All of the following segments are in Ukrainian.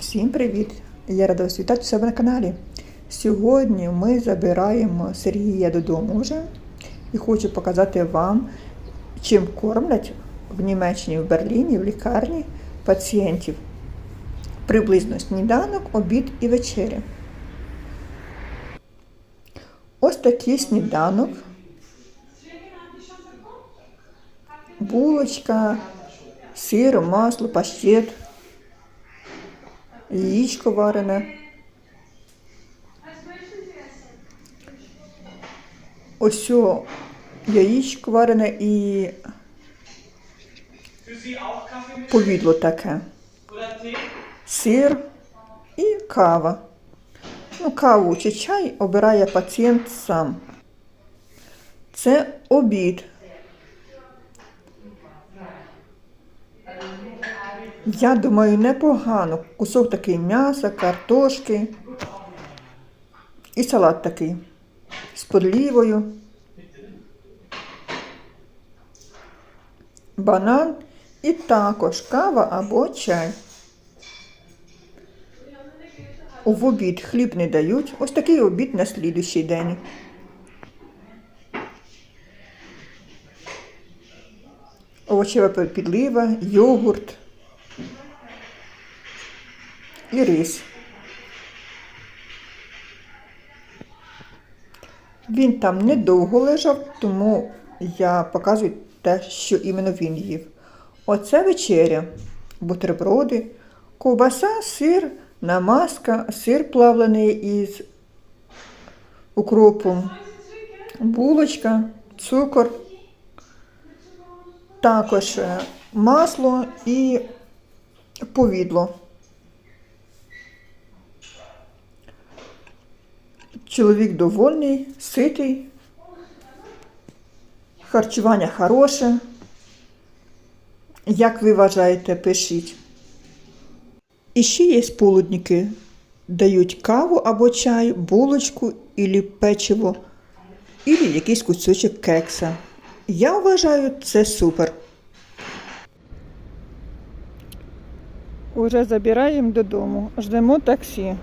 Всім привіт! Я рада вас вітати у себе на каналі. Сьогодні ми забираємо Сергія додому вже і хочу показати вам, чим кормлять в Німеччині, в Берліні, в лікарні пацієнтів. Приблизно сніданок, обід і вечеря. Ось такий сніданок. Булочка, сир, масло, паштет яєчко варене. Ось яєчко варене і повідло таке. Сир і кава. Ну, каву чи чай обирає пацієнт сам. Це обід. Я думаю, непогано. Кусок такий м'яса, картошки. І салат такий з подлівою. Банан і також кава або чай. В обід хліб не дають. Ось такий обід на слідущий день. Овочева підлива, йогурт і рис. Він там недовго лежав, тому я показую те, що іменно він їв. Оце вечеря, бутерброди, ковбаса, сир, намазка, сир плавлений із укропом, булочка, цукор, також е, масло і повідло. Чоловік довольний, ситий, харчування хороше. Як ви вважаєте, пишіть. І ще є полудники. Дають каву або чай, булочку ілі печиво, ілі якийсь кусочок кекса. Я вважаю, це супер. Уже забираємо додому, ждемо таксі.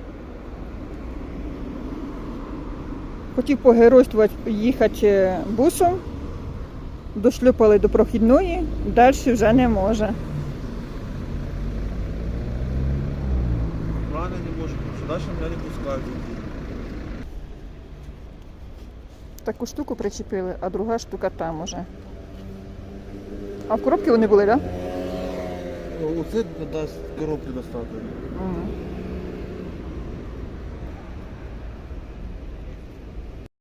Хотів погеройствувати їхати бусом, дошлюпали до прохідної, далі вже не може. Правильно не может быть. Сюда же меня не пускают. Таку штуку причепили, а друга штука там уже. А в коробці вони були, так? Да? Оце дасть коробки достати. Мгм.